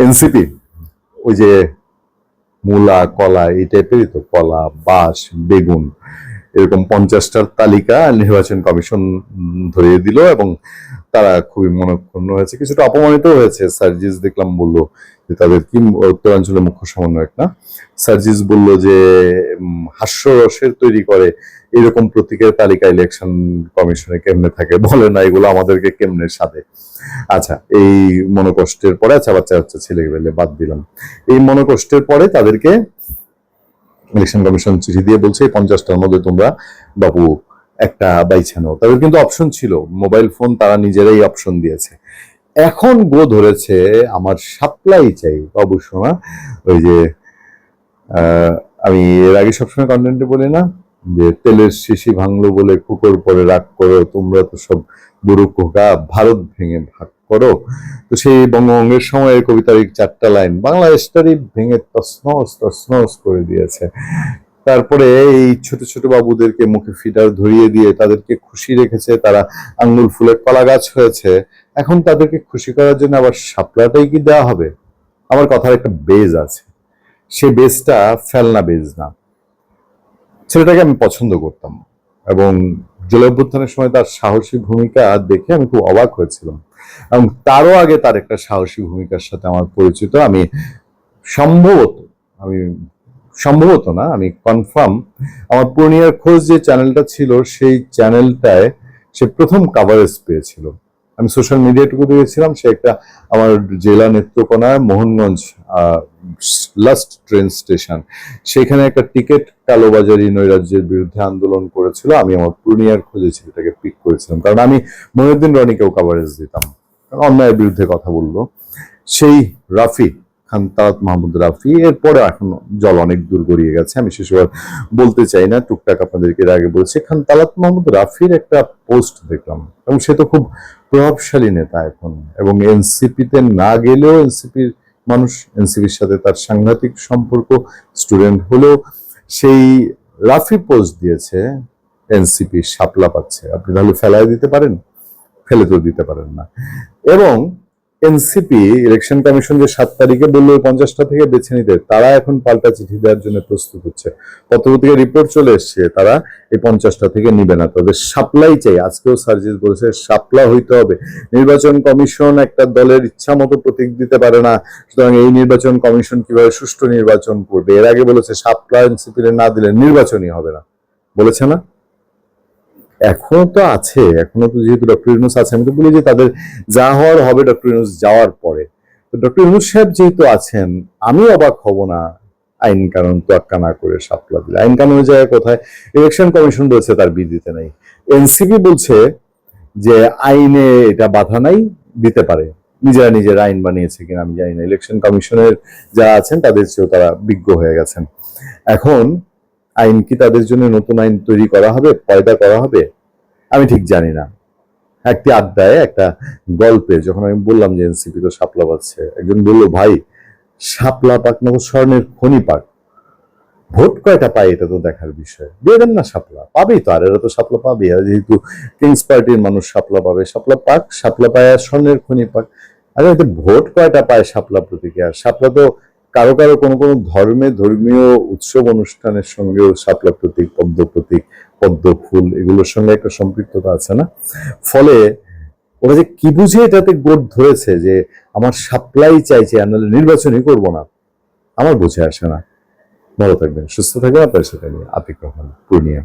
NCP ওই যে মূলা, কলা, এই টাইপেরই তো, কলা, বাঁশ, বেগুন, এরকম পঞ্চাশটার তালিকা নির্বাচন কমিশন ধরিয়ে দিল এবং তারা খুবই মনক্ষুণ্ণ হয়েছে, কিছুটা অপমানিত হয়েছে সার্জিস দেখলাম বলল। যে তাদের কি উত্তরাঞ্চলের মুখ্য সমন্বয়ক না? সার্জিস বলল যে হাস্যরসের তৈরি করে এরকম প্রতীকের তালিকা ইলেকশন কমিশনে কেমনে থাকে? বলে না, এগুলো আমাদেরকে কেমনে সাধে? আচ্ছা এই মনোকষ্টের পরে আচ্ছা বাচ্চা বাচ্চা ছেলে পেলে, বাদ দিলাম। এই মনোকষ্টের পরে তাদেরকে ইলেকশন কমিশন চিঠি দিয়ে বলছে, এই পঞ্চাশটার মধ্যে তোমরা, বাবু, একটা বাইছানো তাদের কিন্তু অপশন ছিল। মোবাইল ফোন তারা নিজেরাই অপশন দিয়েছে। এখন গো ধরেছে আমার সাপ্লাই চাই। বাবু, শোনা, ওই যে আমি এর আগে সবসময় কন্টেন্টে বলি না, যে তেলের শিশি ভাঙলো বলে কুকুর পরে রাগ করো, তোমরা তো সব বুড়ো খোকা, ভারত ভেঙে ভাগ করো। তো সেই বঙ্গভঙ্গের সময়ের কবিতার চারটা লাইন বাংলাদেশটারই ভেঙে তসনস তসনস করে দিয়েছে। তারপরে এই ছোট ছোট বাবুদেরকে মুখে ফিটার ধরিয়ে দিয়ে তাদেরকে খুশি রেখেছে, তারা আঙ্গুল ফুলের কলা গাছ হয়েছে। এখন তাদেরকে খুশি করার জন্য আবার সাপলাটাই কি দেওয়া হবে? আমার কথার একটা বেজ আছে। সে বেজটা ফেলনা বেজ না। ছেলেটাকে আমি পছন্দ করতাম। এবং জুলাই অভ্যুত্থানের সময় তার সাহসী ভূমিকা দেখে আমি খুব অবাক হয়েছিলাম। এবং তারও আগে তার একটা সাহসী ভূমিকার সাথে আমার পরিচিত। আমি সম্ভবত আমি সম্ভবত না, আমি কনফার্ম আমার পূর্ণিয়ার খোঁজ যে চ্যানেলটা ছিল, সেই চ্যানেলটায় সে প্রথম কাভারেজ পেয়েছিল। আমি সোশ্যাল মিডিয়াটুকু দিয়েছিলাম সে একটা আমার জেলা নেত্রকোনায় মোহনগঞ্জ লাস্ট ট্রেন স্টেশন সেখানে একটা টিকিট কালোবাজারি নৈরাজ্যের বিরুদ্ধে আন্দোলন করেছিল। আমি আমার পূর্ণিয়ার খোঁজে ছেলেটাকে পিক করেছিলাম। কারণ আমি মহিউদ্দিন রনিকেও কাভারেজ দিতাম। কারণ অন্যায়ের বিরুদ্ধে কথা বলল। সেই রাফি খান তারাত মাহমুদ রাফি, এরপরে এখন জল অনেক দূর গড়িয়ে গেছে। আমি সেসব বলতে চাই না, টুকটাক আপনাদেরকে এর আগে বলেছি খান তালাত মাহমুদ রাফির একটা পোস্ট দেখলাম, এবং সে তো খুব প্রভাবশালী নেতা এখন, এবং এনসিপিতে না গেলেও এনসিপির মানুষ, এনসিপির সাথে তার সাংঘাতিক সম্পর্ক, স্টুডেন্ট হলেও সেই রাফি পোস্ট দিয়েছে, এনসিপি শাপলা পাচ্ছে। আপনি তাহলে ফেলায় দিতে পারেন? ফেলে তো দিতে পারেন না। এবং এনসিপি ইলেকশন কমিশন যে সাত তারিখে বলল পঞ্চাশটা থেকে বেছে নিতে, তারা এখন পাল্টা চিঠি দেওয়ার জন্য প্রস্তুত হচ্ছে। পত্র থেকে রিপোর্ট চলে এসছে, তারা এই পঞ্চাশটা থেকে নিবে না। তাদের সাপ্লাই চাই, আজকেও সার্জিস বলেছে সাপ্লা হইতে হবে। নির্বাচন কমিশন একটা দলের ইচ্ছা মতো প্রতীক দিতে পারে না, সুতরাং এই নির্বাচন কমিশন কীভাবে সুষ্ঠু নির্বাচন করবে? এর আগে বলেছে সাপ্লা এনসিপি না দিলে নির্বাচনই হবে না। বলেছে না? এখনও তো আছে, এখনও তো যেহেতু ডক্টর ইউনুস আছে, আমি তো বলি যে তাদের যা হওয়ার হবে ডক্টর ইউনুস যাওয়ার পরে। তো ডক্টর ইউনুস সাহেব যেহেতু আছেন, আমি অবাক হব না আইন কানুন তোয়াক্কা না করে সাপলা দিলে। আইন কানুনের জায়গায় কোথায়? ইলেকশন কমিশন বলছে তার বিল দিতে নাই এনসিপি বলছে যে আইনে এটা বাধা নাই, দিতে পারে। নিজেরা নিজের আইন বানিয়েছে কিনা আমি জানি না। ইলেকশন কমিশনের যারা আছেন, তাদের চেয়েও তারা বিজ্ঞ হয়ে গেছেন। এখন আইন কি তাদের জন্য নতুন আইন তৈরি করা হবে, পয়দা করা হবে? আমি ঠিক জানি না। একটি আড্ডায়, একটা গল্পে যখন আমি বললাম যে এনসিপি তো সাপলা পাচ্ছে একজন বলল, ভাই, শাপলা পাক না স্বর্ণের খনি পাক? ভোট কয়টা পায় এটা তো দেখার বিষয়। দিয়ে দেন না সাপলা পাবেই তো, আর এরা তো সাপলা পাবে আর যেহেতু কিংস পার্টির মানুষ সাপলা পাবে। সাপলা পাক, শাপলা পায় আর স্বর্ণের খনি পাক। আরে ভোট কয়টা পায় সাপলা প্রতীকে? আর শাপলা তো কারও কারও কোনো কোনো ধর্মে ধর্মীয় উৎসব অনুষ্ঠানের সঙ্গেও শাপলা প্রতীক, পদ্ম প্রতীক, পদ্ম ফুল এগুলোর সঙ্গে একটা সম্পৃক্ততা আছে না? ফলে ওরা যে কি বুঝে এটাতে গোট ধরেছে যে আমার সাপ্লাই চাইছে নাহলে নির্বাচনই করব না, আমার বুঝে আসে না। ভালো থাকবেন, সুস্থ থাকবেন আপনার সাথে আতিক রহমান, পূর্ণিয়া।